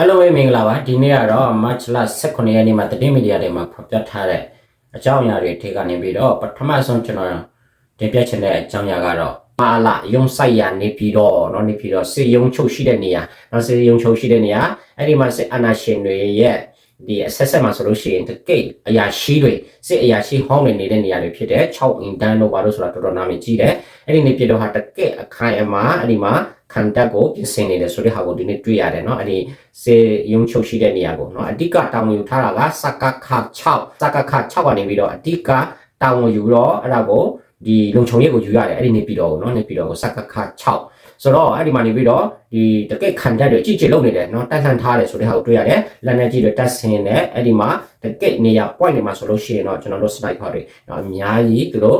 အားလုံးပဲမင်္ဂလာပါဒီနေ့ကတော့ March လ18ရက်နေ့မှာတတိမီဒီယာတွေမှာဖော်ပြထားတဲ့အကြောင်းအရာတွေထေကနေပြီးတော့ပထမဆုံးကျွန်တော်တင်ပြချင်တဲ့အကြောင်းအရာကတော့မာလာရုံဆိုင်ရနေပြီးတော့เนาะနေပြီးတော့စေယုံချုပ်ရှိတဲ့နေရာเนาะစေယုံချုပ်ရှိတဲ့နေရာအဲ့ဒီမှာစစ်အာဏာရှင်တွေရဲ့ဒီအဆက်ဆက်မှာဆိုလို့ရှိရင်တကိတ်အရာရှိတွေစစ်အရာရှိဟောင်းနေနေတဲ့နေရာတွေဖြစ်တဲ့6အင်တန်းတို့ဘာလို့ဆိုတာတော်တော်နာမည်ကြီးတယ်အဲ့ဒီနေပြည်တော်ဟာတကိတ်အခိုင်အမာအဲ့ဒီမှာ ခံတက်ကိုပြင်ဆင်နေတယ်ဆိုတဲ့ဟာကိုဒီနေ့တွေ့ရတယ်เนาะအဲ့ဒီစေယုံချုပ်ရှိတဲ့နေရာကိုเนาะအဓိကတောင်းယူထားတာကစကခ6စကခ6ကနေပြီးတော့အဓိကတောင်းယူတော့အဲ့ဒါကိုဒီလုံခြုံရေးကိုယူရတယ်အဲ့ဒီနေပြည်တော်ကိုเนาะနေပြည်တော်ကိုစကခ6ဆိုတော့အဲ့ဒီမှာနေပြီးတော့ဒီတကက်ခံတက်တွေအကြည့်ကြည့်လုပ်နေတယ်เนาะတက်ဆန်ထားတယ်ဆိုတဲ့ဟာကိုတွေ့ရတယ်လက်နေကြီးတွေတက်ဆင်းတယ်အဲ့ဒီမှာတကက်နေရာ point တွေမှာဆိုလို့ရှိရင်တော့ကျွန်တော်တို့ sniper တွေเนาะအများကြီးသူတို့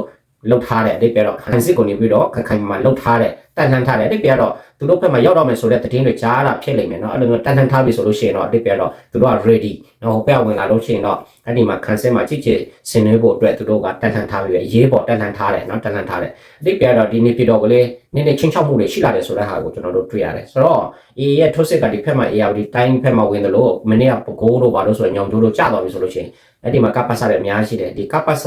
လောက်ထားတဲ့အတိတ်ပြတော့ဟန်စစ်ကိုနေပြီးတော့ခက်ခိုင်မှာလောက်ထားတဲ့တန်ထန်ထားတဲ့အတိတ်ပြတော့သူတို့ဘက်မှာရောက်တော့မယ်ဆိုတဲ့သတင်းတွေကြားတာဖြစ်လိမ့်မယ်เนาะအဲ့လိုမျိုးတန်ထန်ထားပြီဆိုလို့ရှိရင်တော့အတိတ်ပြတော့သူတို့က ready เนาะဟိုဘက်ဝင်လာလို့ရှိရင်တော့အဲ့ဒီမှာခန်းစစ်မှာကြည့်ကြည့်ဆင်နွှဲဖို့အတွက်သူတို့ကတန်ထန်ထားပြီပဲရေးပေါ်တန်ထန်ထားတယ်เนาะတန်ထန်ထားတယ်အတိတ်ပြတော့ဒီနေ့ပြတော့ကလေးနည်းနည်းချင်းချောက်မှုတွေရှိလာတယ်ဆိုတဲ့ဟာကိုကျွန်တော်တို့တွေ့ရတယ်ဆိုတော့ A ရဲ့ထိုးစစ်ကဒီဘက်မှာ ARD တိုင်းဘက်မှာဝင်တယ်လို့မနေ့ကပကိုးတို့ဘာလို့ဆိုရင်ညောင်တို့တို့ကြာသွားပြီဆိုလို့ရှိရင်အဲ့ဒီမှာကပ္ပစတွေအများကြီးရှိတယ်ဒီကပ္ပစ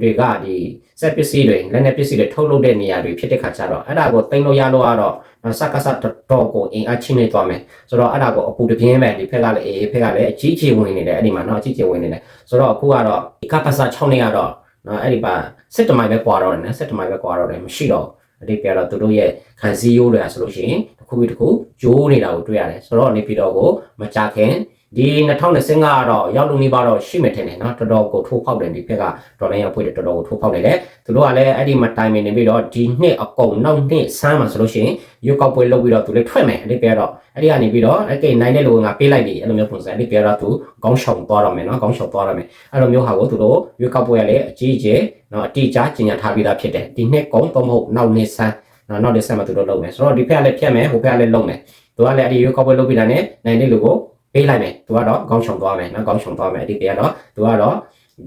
တွေကဒီစက်ပစ္စည်းတွေလက်နက်ပစ္စည်းတွေထုတ်လုပ်တဲ့နေရာတွေဖြစ်တဲ့ခါကျတော့အဲ့ဒါကိုတင်လို့ရလို့ကတော့စကစတော်ကိုအင်အားချင်းနေသွားမယ်ဆိုတော့အဲ့ဒါကိုအပူတပြင်းပဲဒီဖက်ကလည်းအေးဖက်ကလည်းအကြီးကြီးဝင်နေတယ်အဲ့ဒီမှာနော်အကြီးကြီးဝင်နေတယ်ဆိုတော့အခုကတော့ဒီကပ္ပစ6နေရတော့နော်အဲ့ဒီပါစစ်တမိုင်ပဲကွာတော့တယ်နော်စစ်တမိုင်ပဲကွာတော့တယ်မရှိတော့အတိတ်ပြတော့သူတို့ရဲ့ခံစည်းရိုးတွေဆိုလို့ရှိရင်တစ်ခုပြီးတစ်ခုဂျိုးနေတာကိုတွေ့ရတယ်ဆိုတော့နေပြည်တော်ကိုမကြခင် ဒီ2025ကတော့ရောက်လို့နေပါတော့ရှိမယ်ထင်တယ်နော်တော်တော်ကိုထိုးဖောက်တယ်ဒီဘက်ကဒေါ်လာရောက်ဖွေးတယ်တော်တော်ကိုထိုးဖောက်နေတယ်သူတို့ကလည်းအဲ့ဒီမှာတိုင်မင်နေပြီးတော့ဒီနှစ်အကုန်နောက်နှစ်ဆန်းမှာဆိုလို့ရှိရင်ရုပ်ကောက်ပွဲလုပ်ပြီးတော့သူလည်းထွက်မယ်အဲ့ဒီပြတော့အဲ့ဒီကနေပြီးတော့အဲ့ကိနိုင်တဲ့လူကငါပေးလိုက်ပြီအဲ့လိုမျိုးပုံစံအဲ့ဒီပြတော့သူကောင်းရှောင်သွားတော့မယ်နော်ကောင်းရှောင်သွားတော့မယ်အဲ့လိုမျိုးဟာကိုသူတို့ရုပ်ကောက်ပွဲကလည်းအကြီးအကျယ်နော်အတိအကျကျင်ညာထားပြီးသားဖြစ်တယ်ဒီနှစ်ကုန်တော့မဟုတ်နောက်နှစ်ဆန်းနော်နောက်နှစ်ဆန်းမှာသူတို့လုပ်မယ်ဆိုတော့ဒီဖက်ကလည်းဖြတ်မယ်ဟိုဖက်ကလည်းလုပ်မယ်သူကလည်းအဲ့ဒီရုပ်ကောက်ပွဲလုပ်ပြီးတာနဲ့နိုင်တဲ့လူကို ပေးလိုက်မယ်သူကတော့ခေါင်းရှုံသွားမယ်နော်ခေါင်းရှုံသွားမယ်အဲ့ဒီတရားတော့သူကတော့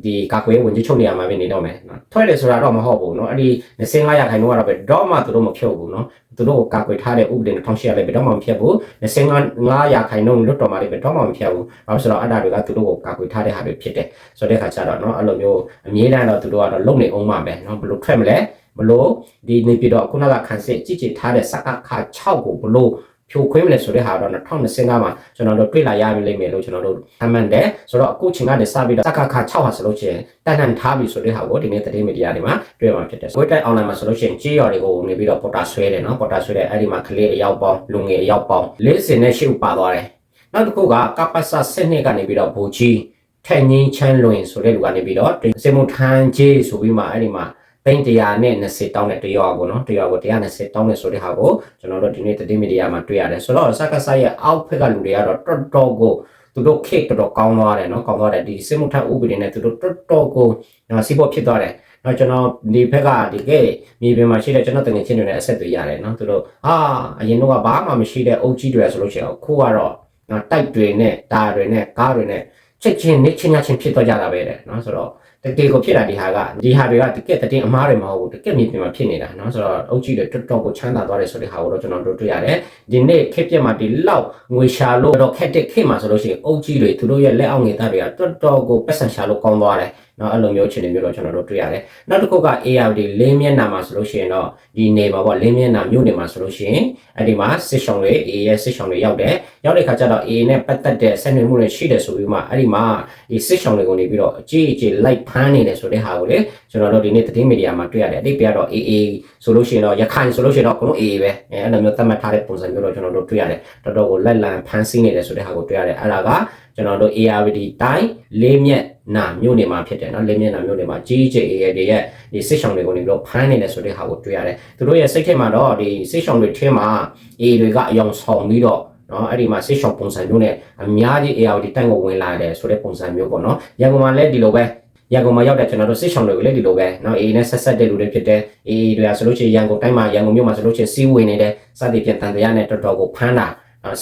ဒီကာကွယ်ဝင်ကြီးချုပ်နေရာမှာပဲနေတော့မယ်နော်ထွက်တယ်ဆိုတာတော့မဟုတ်ဘူးနော်အဲ့ဒီ25ရာခိုင်နှုန်းကတော့ပဲတော့မှသူတို့မဖြုတ်ဘူးနော်သူတို့ကိုကာကွယ်ထားတဲ့ဥပဒေ2008လည်းပဲတော့မှမဖြတ်ဘူး25ရာခိုင်နှုန်းလွတ်တော်မှာလည်းပဲတော့မှမဖြတ်ဘူးဘာလို့ဆိုတော့အဲ့ဒါတွေကသူတို့ကိုကာကွယ်ထားတဲ့ဟာတွေဖြစ်တယ်ဆိုတဲ့ခါကျတော့နော်အဲ့လိုမျိုးအမြဲတမ်းတော့သူတို့ကတော့လုံနေအောင်မှာပဲနော်ဘလို့ထွက်မလဲဘလို့ဒီနေပြည်တော်ခုနကခန်းစစ်ကြည့်ကြည့်ထားတဲ့စကခ6ကိုဘလို့ ဖြိုခွင်းမလဲဆိုတဲ့ဟာတော့2025မှာကျွန်တော်တို့တွေ့လာရပြီလိမ့်မယ်လို့ကျွန်တော်တို့အမှန်တယ်ဆိုတော့အခုချိန်ကနေစပြီးတော့စကခ6ဟာဆိုလို့ချင်းတန်တန်ထားပြီဆိုတဲ့ဟာကိုဒီနေ့သတင်းမီဒီယာတွေမှာတွေ့မှာဖြစ်တယ်ဝက်တိုက်အွန်လိုင်းမှာဆိုလို့ချင်းကြေးရော်တွေကိုနေပြီးတော့ပေါ်တာဆွဲတယ်နော်ပေါ်တာဆွဲတယ်အဲ့ဒီမှာကလေးအယောက်ပေါင်းလူငယ်အယောက်ပေါင်း40နဲ့8ပါသွားတယ်နောက်တစ်ခုကကပ္ပစစနစ်ကနေပြီးတော့ဘူကြီးထိုင်ငင်းချမ်းလွင်ဆိုတဲ့လူကနေပြီးတော့စေမထန်ကြီးဆိုပြီးမှအဲ့ဒီမှာ သိန်း100နဲ့20တောင်းတဲ့တရောကိုနော်တရောကို120တောင်းတဲ့ဆိုတဲ့ဟာကိုကျွန်တော်တို့ဒီနေ့တတိမီဒီယာမှာတွေ့ရတယ်ဆိုတော့စကားဆိုင်ရဲ့အောက်ဖက်ကလူတွေကတော့တော်တော်ကိုသူတို့ခေတ်တော်တော်ကောင်းသွားတယ်နော်ကောင်းသွားတယ်ဒီစစ်မှုထမ်းဥပဒေနဲ့သူတို့တော်တော်ကိုစီးပွားဖြစ်သွားတယ်တော့ကျွန်တော်ဒီဘက်ကဒီကဲမြေပြင်မှာရှိတဲ့ကျွန်တော်တငယ်ချင်းတွေနဲ့အဆက်တွေရတယ်နော်သူတို့ဟာအရင်တော့ဘာမှမရှိတဲ့အုပ်ကြီးတွေဆိုလို့ရှိရင်အခုကတော့နော်တိုက်တွေနဲ့တာတွေနဲ့ကားတွေနဲ့ချက်ချင်းနေချင်းချင်းဖြစ်သွားကြတာပဲတဲ့နော်ဆိုတော့ တကယ်ကိုဖြစ်တာဒီဟာကဒီဟာတွေကတကယ်တည်အမားတွေမဟုတ်ဘူးတကယ်မြေပြင်မှာဖြစ်နေတာเนาะဆိုတော့အုပ်ကြီးတွေတော်တော်ကိုချမ်းသာသွားတယ်ဆိုတဲ့ဟာကိုတော့ကျွန်တော်တို့တွေ့ရတယ်ဒီနေ့ခေတ်ပြက်မှာဒီလောက်ငွေရှာလို့တော့ခက်တဲ့ခေတ်မှာဆိုလို့ရှိရင်အုပ်ကြီးတွေသူတို့ရဲ့လက်အောက်ငယ်သားတွေကတော်တော်ကိုပတ်စံရှာလို့ကောင်းသွားတယ် နော်အဲ့လိုမျိုးအခြေအနေမျိုးတော့ကျွန်တော်တို့တွေ့ရတယ်နောက်တစ်ခုက ARD လင်းမျက်နှာမှာဆိုလို့ရှိရင်တော့ဒီနေပါပေါ့လင်းမျက်နှာမြို့နေမှာဆိုလို့ရှိရင်အဲ့ဒီမှာစစ်ဆောင်တွေ AA ရဲ့စစ်ဆောင်တွေရောက်တယ်ရောက်တဲ့ခါကျတော့ AA နဲ့ပတ်သက်တဲ့ဆက်နွယ်မှုတွေရှိတယ်ဆိုပြီးမှအဲ့ဒီမှာဒီစစ်ဆောင်တွေကနေပြီးတော့အကြီးအကျယ်လိုက်ဖမ်းနေတယ်ဆိုတဲ့ဟာကိုလေကျွန်တော်တို့ဒီနေ့သတင်းမီဒီယာမှာတွေ့ရတယ်အတိတ်ပြတော့ AA ဆိုလို့ရှိရင်တော့ရခိုင်ဆိုလို့ရှိရင်တော့ကျွန်တော် AA ပဲအဲ့လိုမျိုးသတ်မှတ်ထားတဲ့ပုံစံမျိုးတော့ကျွန်တော်တို့တွေ့ရတယ်တော်တော်ကိုလက်လံဖမ်းဆီးနေတယ်ဆိုတဲ့ဟာကိုတွေ့ရတယ်အဲ့ဒါကကျွန်တော်တို့ ARD တိုင်းလေးမြက် နာမြို့နေမှာဖြစ်တယ်နော်လေးမြက်နာမြို့နေမှာကြီးကြီး AA တွေရဲ့ဒီစစ်ဆောင်တွေကိုနေပြီးတော့ဖမ်းနေတယ်ဆိုတဲ့ဟာကိုတွေ့ရတယ်သူတို့ရဲ့စိတ်ထဲမှာတော့ဒီစစ်ဆောင်တွေထဲမှာ AA တွေကအယောင်ဆောင်ပြီးတော့နော်အဲ့ဒီမှာစစ်ရှော့ပုံစံမျိုးနဲ့အများကြီး ARD တန့်ကိုဝင်လာတယ်ဆိုတဲ့ပုံစံမျိုးပေါ့နော်ရန်ကုန်မှာလည်းဒီလိုပဲရန်ကုန်မှာရောက်တဲ့ကျွန်တော်တို့စစ်ဆောင်တွေကိုလည်းဒီလိုပဲเนาะ AA နဲ့ဆက်ဆက်တဲ့လူတွေဖြစ်တဲ့ AA တွေကဆိုလို့ရှိရင်ရန်ကုန်တိုင်းမှာရန်ကုန်မြို့မှာဆိုလို့ရှိရင်စီးဝင်နေတဲ့စသည်ဖြင့်တန်တရားနဲ့တော်တော်ကိုဖမ်းတာ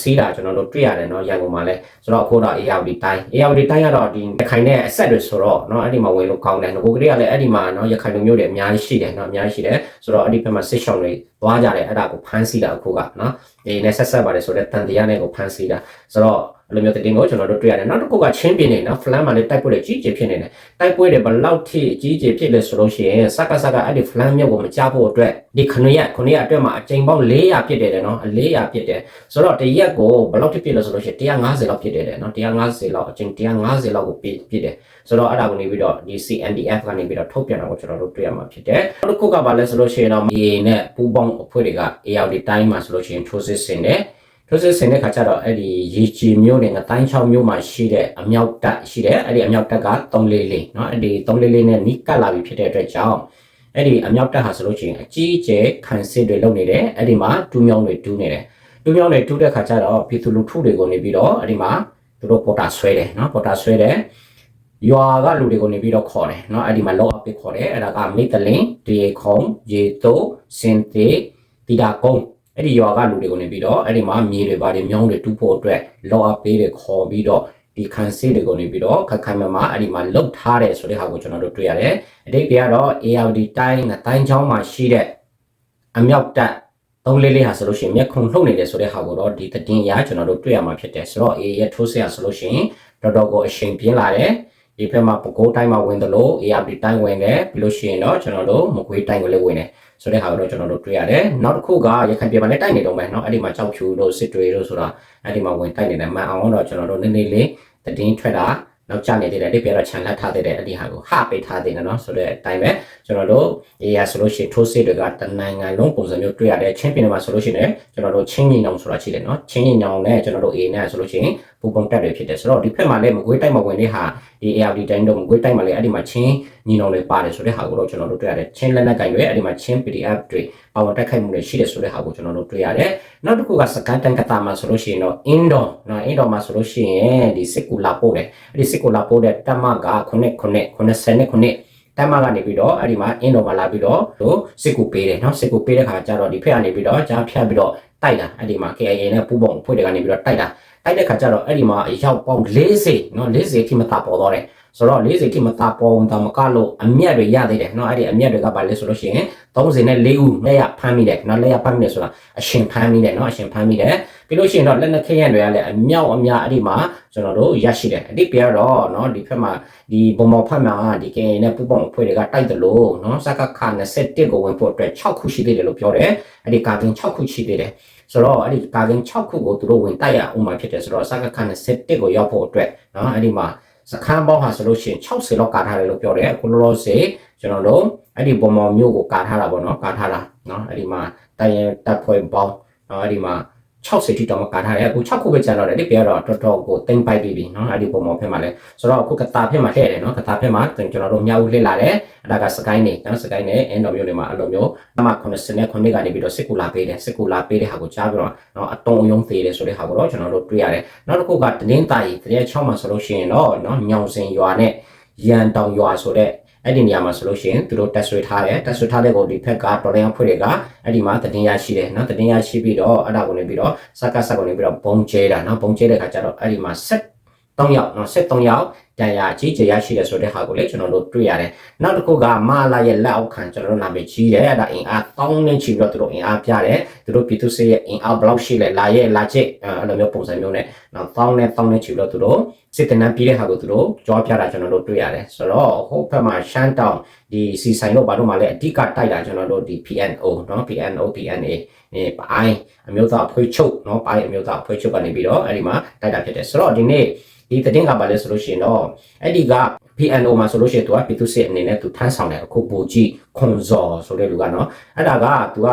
စီးတာကျွန်တော်တို့တွေ့ရတယ်เนาะရန်ကုန်မှာလည်းဆိုတော့အခုတော့ ARD တိုင်း ARD တိုင်းကတော့ဒီရခိုင်နဲ့အဆက်တွေဆိုတော့เนาะအဲ့ဒီမှာဝင်လို့ကောင်းတယ်ငကိုကလေးကလည်းအဲ့ဒီမှာเนาะရခိုင်လူမျိုးတွေအများကြီးရှိတယ်เนาะအများကြီးရှိတယ်ဆိုတော့အဲ့ဒီဘက်မှာစစ်ဆောင်တွေသွားကြတယ်အဲ့ဒါကိုဖမ်းဆီးတာအခုကเนาะဒီနဲ့ဆက်ဆက်ပါတယ်ဆိုတော့တန်တရားနဲ့ကိုဖမ်းဆီးတာဆိုတော့ အဲ့လိုမျိုးသတင်းကိုကျွန်တော်တို့တွေ့ရတယ်နောက်တစ်ခုကချင်းပြင်းနေနော်ဖလန်မှာလည်းတိုက်ပွဲတွေကြီးကြီးဖြစ်နေတယ်တိုက်ပွဲတွေဘယ်လောက်ထိကြီးကြီးဖြစ်လဲဆိုလို့ရှိရင်စကစကအဲ့ဒီဖလန်မြို့ကိုမကြားဖို့အတွက်ဒီခဏရက်ခဏရက်အတွက်မှာအချိန်ပေါင်း400ဖြစ်တယ်နော်400ဖြစ်တယ်ဆိုတော့တရက်ကိုဘယ်လောက်ထိဖြစ်လဲဆိုလို့ရှိရင်150လောက်ဖြစ်တယ်နော်150လောက်အချိန်150လောက်ကိုပြည့်တယ်ဆိုတော့အဲ့ဒါကိုနေပြီးတော့ဒီ CNDF ကနေပြီးတော့ထုတ်ပြန်တာကိုကျွန်တော်တို့တွေ့ရမှာဖြစ်တယ်နောက်တစ်ခုကဘာလဲဆိုလို့ရှိရင်တော့မြေနဲ့ပူပေါင်းအဖွဲ့တွေက AR တိုင်းမှာဆိုလို့ရှိရင်ထိုးစစ်ဆင်တယ် ထိုးစစ်ဆင်တဲ့ခါကျတော့အဲ့ဒီရေချီမျိုးနဲ့ငတိုင်းချောင်းမျိုးမှာရှိတဲ့အမြောက်တပ်ရှိတယ်အဲ့ဒီအမြောက်တပ်က344เนาะအဲ့ဒီ344နဲ့နီးကပ်လာပြီဖြစ်တဲ့အတွက်ကြောင့်အဲ့ဒီအမြောက်တပ်ဟာဆိုလို့ရှိရင်အကြီးအကျယ်ခံစစ်တွေလုပ်နေတယ်အဲ့ဒီမှာတူးမြောင်းတွေတူးနေတယ်တူးမြောင်းတွေတူးတဲ့ခါကျတော့ပြည်သူလူထုတွေကိုနေပြီးတော့အဲ့ဒီမှာသူတို့ပေါ်တာဆွဲတယ်เนาะပေါ်တာဆွဲတယ်ရွာကလူတွေကိုနေပြီးတော့ခေါ်တယ်เนาะအဲ့ဒီမှာလောအပ်ပစ်ခေါ်တယ်အဲ့ဒါကမိတလင်တေခုံရေတိုးစင်တေတီတာကုန်း အဲ့ဒီရွာကလူတွေကိုနေပြီးတော့အဲ့ဒီမှာမြေတွေပါတယ်မြောင်းတွေတူးဖို့အတွက်လောအပ်ပေးတယ်ခေါ်ပြီးတော့ဒီခန်းစီတွေကိုနေပြီးတော့ခက်ခိုင်မမအဲ့ဒီမှာလုတ်ထားတယ်ဆိုတဲ့ဟာကိုကျွန်တော်တို့တွေ့ရတယ်အတိတ်ကတော့ ARD တိုင်းငတိုင်းချောင်းမှာရှိတဲ့အမြောက်တပ်သုံးလေးလေးဟာဆိုလို့ရှိရင်မျက်ခုံလှုပ်နေတယ်ဆိုတဲ့ဟာကိုတော့ဒီသတင်းရကျွန်တော်တို့တွေ့ရမှာဖြစ်တယ်ဆိုတော့ A ရဲ့ထိုးဆက်ဆိုလို့ရှိရင်တော်တော်ကိုအချိန်ပြင်းလာတယ်ဒီဘက်မှာပကိုးတိုင်းမှာဝင်တယ်လို့ ARD တိုင်းဝင်တယ်ပြီးလို့ရှိရင်တော့ကျွန်တော်တို့မကွေးတိုင်းကိုလည်းဝင်တယ် ဆိုတဲ့ဟာကိုတော့ကျွန်တော်တို့တွေ့ရတယ်နောက်တစ်ခုကရခိုင်ပြည်မှာလည်းတိုက်နေတော့မယ်เนาะအဲ့ဒီမှာကြောက်ဖြူတို့စစ်တွေတို့ဆိုတာအဲ့ဒီမှာဝင်တိုက်နေတယ်မှန်အောင်တော့ကျွန်တော်တို့နည်းနည်းလေးသတင်းထွက်တာနောက်ကျနေသေးတယ်ဒီပြတော့ခြံလက်ထားသေးတယ်အဲ့ဒီဟာကိုဟပိတ်ထားသေးတယ်เนาะဆိုတဲ့အတိုင်းပဲကျွန်တော်တို့အေးရဆိုလို့ရှိရင်ထိုးစစ်တွေကတနိုင်ငံလုံးပုံစံမျိုးတွေ့ရတယ်ချင်းပြည်နယ်မှာဆိုလို့ရှိရင်ကျွန်တော်တို့ချင်းညီနောင်ဆိုတာရှိတယ်เนาะချင်းညီနောင်နဲ့ကျွန်တော်တို့အေးနဲ့ဆိုလို့ရှိရင် ပူပုံတက်တွေဖြစ်တယ်ဆိုတော့ဒီဖက်မှာလည်းမကွေးတိုက်မှာဝင်တဲ့ဟာဒီ ARD တိုင်းတော့မကွေးတိုက်မှာလည်းအဲ့ဒီမှာချင်းညီနောင်တွေပါတယ်ဆိုတဲ့ဟာကိုတော့ကျွန်တော်တို့တွေ့ရတယ်ချင်းလက်နက်ကင်တွေအဲ့ဒီမှာချင်း PDF တွေပါဝင်တက်ခိုက်မှုတွေရှိတယ်ဆိုတဲ့ဟာကိုကျွန်တော်တို့တွေ့ရတယ်နောက်တစ်ခုကစကန်တန်ကတာမှာဆိုလို့ရှိရင်တော့ indoor เนาะ indoor မှာဆိုလို့ရှိရင်ဒီစစ်ကူလာပို့တယ်အဲ့ဒီစစ်ကူလာပို့တဲ့တက်မက9 9 90 9တမ်းမကနေပြီးတော့အဲ့ဒီမှာအင်းတော်မှာလာပြီးတော့တို့စစ်ကူပေးတယ်เนาะစစ်ကူပေးတဲ့ခါကျတော့ဒီဖက်ကနေပြီးတော့ကြားဖြတ်ပြီးတော့တိုက်တာအဲ့ဒီမှာ KIA နဲ့ပူပုံအဖွဲ့တွေကနေပြီးတော့တိုက်တာ တိုက်တဲ့ခါကျတော့အဲ့ဒီမှာအရောက်ပေါင်း40เนาะ40ထိမတာပေါ်တော့တယ် ဆိုတော့40ထိမတာပေါ်တော့မကလို့အမျက်တွေရသေးတယ်เนาะအဲ့ဒီအမျက်တွေကပါလဲဆိုလို့ရှိရင်30နဲ့4ဦးလက်ရဖမ်းမိတယ်เนาะလက်ရဖမ်းမိတယ်ဆိုတာအရှင်ဖမ်းမိတယ်เนาะအရှင်ဖမ်းမိတယ်ပြီးလို့ရှိရင်တော့လက်နက်ခဲယံတွေကလည်းအမြောက်အများအဲ့ဒီမှာကျွန်တော်တို့ရရှိတယ်အတိပြတော့เนาะဒီဖက်မှာဒီဘုံမော်ဖက်မှာဒီကင်းနဲ့ပူပေါင်းအဖွဲ့တွေကတိုက်တယ်လို့เนาะစကခ21ကိုဝင်ဖို့အတွက်6ခုရှိသေးတယ်လို့ပြောတယ်အဲ့ဒီကာကင်း6ခုရှိသေးတယ်ဆိုတော့အဲ့ဒီကာကင်း6ခုကိုသူတို့ဝင်တိုက်ရအောင်မှာဖြစ်တယ်ဆိုတော့စကခ21ကိုရောက်ဖို့အတွက်เนาะအဲ့ဒီမှာ စခန်းပေါင်းဟာဆိုလို့ရှိရင်60လောက်ကာထားတယ်လို့ပြောတယ်ခုလောလောဆယ်ကျွန်တော်တို့အဲ့ဒီပုံမောင်မျိုးကိုကာထားတာပေါ့နော်ကာထားတာနော်အဲ့ဒီမှာတိုင်ရင်တပ်ဖွဲ့ပေါင်းနော်အဲ့ဒီမှာ 60ထိတောင်ကာထားတယ်အခု6ခုပဲကျန်တော့တယ်ဒီပြတော့တော်တော်ကိုတင်ပိုက်ပြီးပြီเนาะအဲ့ဒီပုံပေါ်ဖက်မှာလဲဆိုတော့အခုကတာဖက်မှာထည့်တယ်เนาะကတာဖက်မှာကျွန်တော်တို့မြောက်ဦးလှစ်လာတယ်အဲ့ဒါကစကိုင်းနေเนาะစကိုင်းနေအင်တော်မျိုးတွေမှာအဲ့လိုမျိုးနမ90နဲ့9ကနေပြီးတော့စစ်ကူလာပေးတယ်စစ်ကူလာပေးတဲ့ဟာကိုကြားပြီးတော့เนาะအတုံးအယုံသေးတယ်ဆိုတဲ့ဟာကိုတော့ကျွန်တော်တို့တွေ့ရတယ်နောက်တစ်ခုကတင်းတာရီတရေ6မှာဆိုလို့ရှိရင်တော့เนาะညောင်စင်ရွာနဲ့ရန်တောင်ရွာဆိုတဲ့ အဲ့ဒီနေရာမှာဆိုလို့ရှိရင်သူတို့တက်ဆွေထားတယ်တက်ဆွေထားတဲ့ကိုဒီဖက်ကတော်ရင်အဖွဲ့တွေကအဲ့ဒီမှာတည်င်းရရှိတယ်နော်တည်င်းရရှိပြီးတော့အဲ့ဒါကိုနေပြီးတော့စက်ကဆက်ကိုနေပြီးတော့ပုံကျဲတာနော်ပုံကျဲတဲ့ခါကျတော့အဲ့ဒီမှာဆက် 3ယောက်နော်73ယောက်တရားကြီးကြရရှိတယ်ဆိုတဲ့ဟာကိုလည်းကျွန်တော်တို့တွေ့ရတယ်နောက်တစ်ခုကမာလာရဲ့လက်အောက်ခံကျွန်တော်တို့နာမည်ကြီးတယ်အဲ့ဒါအင်အားတောင်းနေချီပြီးတော့သူတို့အင်အားပြတယ်သူတို့ပြည်သူစစ်ရဲ့အင်အားဘလောက်ရှိလဲလာရဲ့လာချစ်အဲ့လိုမျိုးပုံစံမျိုးနဲ့နောက်တောင်းနေတောင်းနေချီပြီးတော့သူတို့စစ်တနပ်ပြီးတဲ့ဟာကိုသူတို့ကြောပြတာကျွန်တော်တို့တွေ့ရတယ်ဆိုတော့ဟိုဘက်မှာရှမ်းတောင်ဒီစီဆိုင်တို့ဘာတို့မှလည်းအဓိကတိုက်တာကျွန်တော်တို့ဒီ PNO နော် PNO PNA အဲပိုင်းအမျိုးသားအဖွဲ့ချုပ်နော်ပိုင်းအမျိုးသားအဖွဲ့ချုပ်ကနေပြီးတော့အဲ့ဒီမှာတိုက်တာဖြစ်တယ်ဆိုတော့ဒီနေ့ ဒီတည်င်းကပါလဲဆိုလို့ရှိရင်တော့အဲ့ဒီက PNO မှာဆိုလို့ရှိရင်သူကပြည်သူစစ်အနေနဲ့သူထမ်းဆောင်တယ်အခုဘူကြီးခွန်ဇော်ဆိုတဲ့လူကနော်အဲ့ဒါကသူက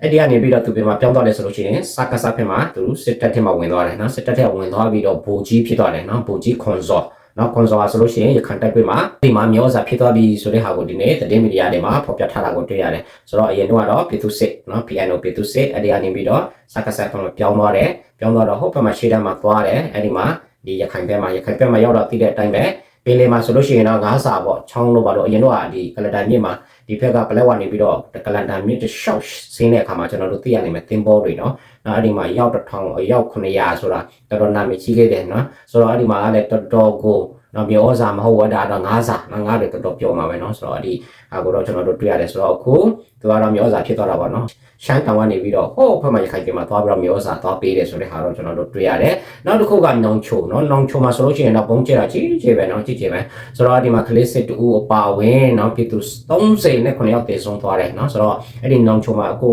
အဲ့ဒီကနေပြီးတော့သူပြန်มาပြောင်းသွားတယ်ဆိုလို့ရှိရင်စကားစားဖက်မှာသူစစ်တပ်ထက်မှာဝင်သွားတယ်နော်စစ်တပ်ထက်ဝင်သွားပြီးတော့ဘူကြီးဖြစ်သွားတယ်နော်ဘူကြီးခွန်ဇော်နော်ကွန်ဆိုဆိုလို့ရှိရင်ရခိုင်တိုက်ပွဲမှာဒီမှာမျိုးစာဖြစ်သွားပြီဆိုတဲ့ဟာကိုဒီနေ့သတင်းမီဒီယာတွေမှာဖော်ပြထားတာကိုတွေ့ရတယ်ဆိုတော့အရင်ကတော့ပြည်သူစစ်နော် PNO ပြည်သူစစ်အဲ့ဒီကနေပြီးတော့စကားစားဖက်မှာပြောင်းသွားတယ်ပြောင်းသွားတော့ဟိုဘက်မှာရှေ့တန်းမှာသွားတယ်အဲ့ဒီမှာ ဒီရခိုင်ဘက်မှာရခိုင်ဘက်မှာရောက်တော့တည်တဲ့အတိုင်းပဲပင်လယ်မှာဆိုလို့ရှိရင်တော့ငါးစာပေါ့ချောင်းလို့ပါတော့အရင်တော့ဒီကလန်ဒန်မြစ်မှာဒီဘက်ကပလက်ဝနေပြီးတော့ကလန်ဒန်မြစ်တရှောက်ဆင်းတဲ့အခါမှာကျွန်တော်တို့သိရနိုင်မယ်သင်္ဘောတွေနော်နော်အဲ့ဒီမှာရောက်တစ်ထောင်ရောက်900ဆိုတာတော်တော်နာမည်ကြီးခဲ့တယ်နော်ဆိုတော့အဲ့ဒီမှာလည်းတော်တော်ကို နော်မျိုးဩဇာမဟုတ်ဝဒါတော့ငါးစာနော်ငါးတွေတော်တော်ပြောမှာပဲနော်ဆိုတော့အဲ့ဒီဟာကိုတော့ကျွန်တော်တို့တွေ့ရတယ်ဆိုတော့အခုသူကတော့မျိုးဩဇာဖြစ်သွားတာပေါ့နော်ရှမ်းတောင်ကနေပြီးတော့ဟိုးဖက်မှာရခိုင်ပြည်မှာသွားပြီးတော့မျိုးဩဇာသွားပေးတယ်ဆိုတဲ့ဟာတော့ကျွန်တော်တို့တွေ့ရတယ်နောက်တစ်ခုကနောင်ချိုနော်နောင်ချိုမှာဆိုလို့ရှိရင်တော့ဘုံကျတာကြီးကြီးပဲနော်ကြီးကြီးပဲဆိုတော့ဒီမှာကလေးစစ်တူအပါဝင်နော်ပြည်သူ30နဲ့9ယောက်တည်ဆုံးသွားတယ်နော်ဆိုတော့အဲ့ဒီနောင်ချိုမှာအခု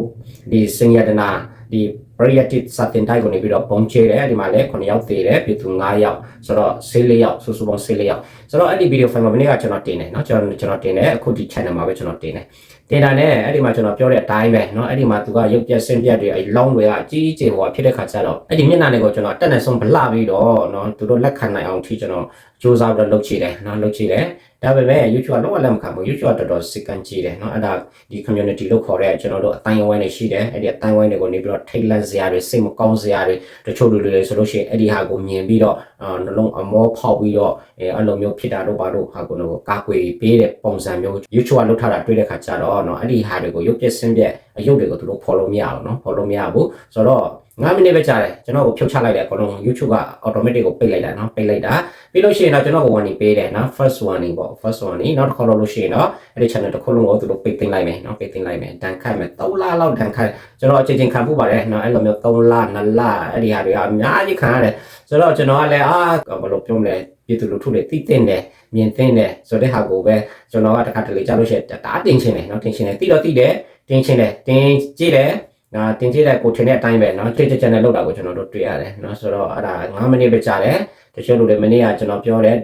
ဒီစင်ရတနာဒီ Priatit စတင်တိုင်းကိုနေပြီးတော့ပုံချေတယ်ဒီမှာလည်း9ယောက်သေးတယ်ပြည်သူ9ယောက်ဆိုတော့14ယောက်စုစုပေါင်း14ယောက်ဆိုတော့အဲ့ဒီဗီဒီယိုဖိုင်မှာမနေ့ကကျွန်တော်တင်တယ်เนาะကျွန်တော်ကျွန်တော်တင်တယ်အခုဒီ channel မှာပဲကျွန်တော်တင်တယ် တင်တာနဲ့အဲ့ဒီမှာကျွန်တော်ပြောတဲ့အတိုင်းပဲเนาะအဲ့ဒီမှာသူကရုပ်ပြက်ဆင်းပြက်တွေအဲ့လောင်းတွေကအကြီးကြီးဟိုဖြစ်တဲ့ခါကျတော့အဲ့ဒီမျက်နှာတွေကိုကျွန်တော်တက်နေဆုံးဗလာပြီးတော့เนาะသူတို့လက်ခံနိုင်အောင်ထိကျွန်တော်စူးစမ်းပြီးတော့လုပ်ချတယ်เนาะလုပ်ချတယ်ဒါပေမဲ့ YouTube ကလုံးဝလက်မခံဘူး YouTube ကတော်တော်စစ်ကန်ကြည့်တယ်เนาะအဲ့ဒါဒီ community လို့ခေါ်တဲ့ကျွန်တော်တို့အတိုင်းအဝိုင်းတွေရှိတယ်အဲ့ဒီအတိုင်းအဝိုင်းတွေကိုနေပြီးတော့ထိတ်လန့်စရာတွေစိတ်မကောင်းစရာတွေတချို့လူတွေဆိုလို့ရှိရင်အဲ့ဒီဟာကိုမြင်ပြီးတော့အာနှလုံးအမောဖောက်ပြီးတော့အဲအဲ့လိုမျိုးဖြစ်တာတို့ဘာလို့ဟာကိုတော့ကာကွယ်ပေးတဲ့ပုံစံမျိုး YouTube ကလုပ်ထားတာတွေ့တဲ့ခါကျတော့ ပေါ့နော်အဲ့ဒီဟာတွေကိုရုပ်ပြဆင်းပြအယုတ်တွေကိုသူတို့ follow မရဘူးနော် follow မရဘူးဆိုတော့9မိနစ်ပဲကြာတယ်ကျွန်တော်ကိုဖြုတ်ချလိုက်တယ်အကုန်လုံး YouTube က automatic ကိုပိတ်လိုက်တာနော်ပိတ်လိုက်တာ ပြီးလို့ရှိရင်တော့ကျွန်တော်ကို warning ပေးတယ်เนาะ first warning ပေါ့ first warning နောက်တစ်ခေါက်လုပ်လို့ရှိရင်တော့အဲ့ဒီ channel တစ်ခုလုံးကိုသူတို့ပိတ်သိမ်းလိုက်မယ်เนาะပိတ်သိမ်းလိုက်မယ်ဒဏ်ခတ်မယ်3လလောက်ဒဏ်ခတ်ကျွန်တော်အချိန်ချင်းခံဖို့ပါတယ်เนาะအဲ့လိုမျိုး3လ2လအဲ့ဒီဟာတွေကအများကြီးခံရတယ်ဆိုတော့ကျွန်တော်ကလည်းအာဘယ်လိုပြောမလဲပြည်သူလူထုတွေသိသိတယ်မြင်သိတယ်ဆိုတဲ့ဟာကိုပဲကျွန်တော်ကတစ်ခါတလေကြားလို့ရှိရင်တအားတင်ချင်တယ်เนาะတင်ချင်တယ်တိတော့တိတယ်တင်ချင်တယ်တင်ကြည့်တယ်ငါတင်ကြည့်တဲ့ကိုထင်တဲ့အတိုင်းပဲเนาะတိတ်ကြနဲ့လောက်တာကိုကျွန်တော်တို့တွေ့ရတယ်เนาะဆိုတော့အဲ့ဒါ9မိနစ်ပဲကြာတယ် တချို့လူတွေမနေ့ကကျွန်တော်ပြောတဲ့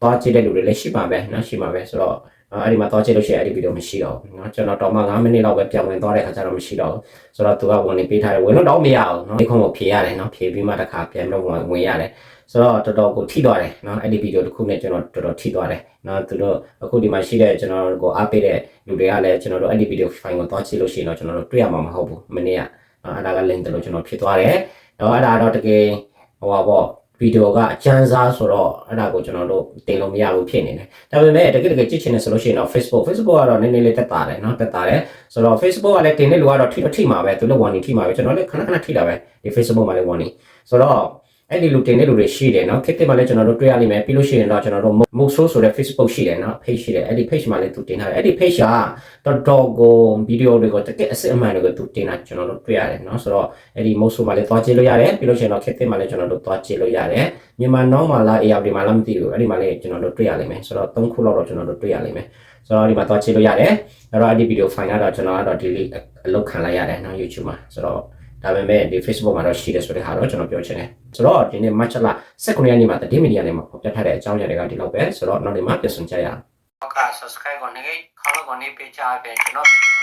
သွားကြည့်တဲ့လူတွေလည်းရှိပါပဲเนาะရှိပါပဲဆိုတော့အဲ့ဒီမှာတော့ကြည့်လို့ရှိရင်အဲ့ဒီဗီဒီယိုမရှိတော့ဘူးเนาะကျွန်တော်တော့မှ9မိနစ်လောက်ပဲပြန်ဝင်သွားတဲ့ခါကျတော့မရှိတော့ဘူးဆိုတော့သူကဝင်နေပေးထားတယ်ဝင်လို့တော့မရဘူးเนาะဒီခုံကိုဖြေရတယ်เนาะဖြေပြီးမှတစ်ခါပြန်လို့ဝင်ဝင်ရတယ်ဆိုတော့တော်တော်ကိုထိသွားတယ်เนาะအဲ့ဒီဗီဒီယိုတစ်ခုနဲ့ကျွန်တော်တော်တော်ထိသွားတယ်เนาะသူတို့အခုဒီမှာရှိတဲ့ကျွန်တော်ကိုအားပေးတဲ့လူတွေကလည်းကျွန်တော်တို့အဲ့ဒီဗီဒီယိုဖိုင်ကိုသွားကြည့်လို့ရှိရင်တော့ကျွန်တော်တို့တွေ့ရမှာမဟုတ်ဘူးမနေ့ကအဲ့ဒါက link တယ်လို့ကျွန်တော်ဖြစ်သွားတယ်เนาะအဲ့ဒါတော့တကယ်ဟိုပါပေါ့ ဗီဒီယိုကအကျန်းစားဆိုတော့အဲ့ဒါကိုကျွန်တော်တို့တင်လို့မရဘူးဖြစ်နေတယ်ဒါပေမဲ့တကယ်တကယ်ကြည့်ချင်တယ်ဆိုလို့ရှိရင်တော့ Facebook Facebook ကတော့နည်းနည်းလေးတက်တာတယ်เนาะတက်တာတယ်ဆိုတော့ Facebook ကလည်းတင်တဲ့လူကတော့ထိတော့ထိမှာပဲသူလည်း warning ထိမှာပဲကျွန်တော်လည်းခဏခဏထိတာပဲဒီ Facebook မှာလည်း warning ဆိုတော့ အဲ့ဒီလူတင်တဲ့လူတွေရှိတယ်နော်ခက်တဲ့မှာလည်းကျွန်တော်တို့တွေ့ရလိမ့်မယ်ပြီးလို့ရှိရင်တော့ကျွန်တော်တို့ Moxo ဆိုတဲ့ Facebook ရှိတယ်နော် page ရှိတယ်အဲ့ဒီ page မှာလည်းသူတင်ထားတယ်အဲ့ဒီ page ကတော်တော်ကိုဗီဒီယိုတွေကိုတကယ်အစစ်အမှန်တွေကိုသူတင်တာကျွန်တော်တို့တွေ့ရတယ်နော်ဆိုတော့အဲ့ဒီ Moxo မှာလည်းသွားကြည့်လို့ရတယ်ပြီးလို့ရှိရင်တော့ခက်တဲ့မှာလည်းကျွန်တော်တို့သွားကြည့်လို့ရတယ်မြန်မာနောက်မှာလား AR ဒီမှာလားမသိဘူးအဲ့ဒီမှာလည်းကျွန်တော်တို့တွေ့ရလိမ့်မယ်ဆိုတော့၃ခုလောက်တော့ကျွန်တော်တို့တွေ့ရလိမ့်မယ်ဆိုတော့ဒီမှာသွားကြည့်လို့ရတယ်အဲ့တော့အဲ့ဒီဗီဒီယို file ကတော့ကျွန်တော်ကတော့ delete အလုပ်ခံလိုက်ရတယ်နော် YouTube မှာဆိုတော့ဒါပေမဲ့ဒီ Facebook မှာတော့ရှိတယ်ဆိုတဲ့ဟာတော့ကျွန်တော်ပြောချင်တယ် ဆိုတော့ဒီနေ့ match လာ19ရက်နေ့မှာတတိမီဒီယာနဲ့မှာပေါ်ပြထားတဲ့အကြောင်းအရာတွေကဒီလောက်ပဲဆိုတော့နောက်ဒီမှာပြန်ဆုံကြရအောင်ဟုတ်ကဲ့ subscribe ကိုနေခေါင်းကိုနေပေးချပေးကျွန်တော်ဗီဒီယို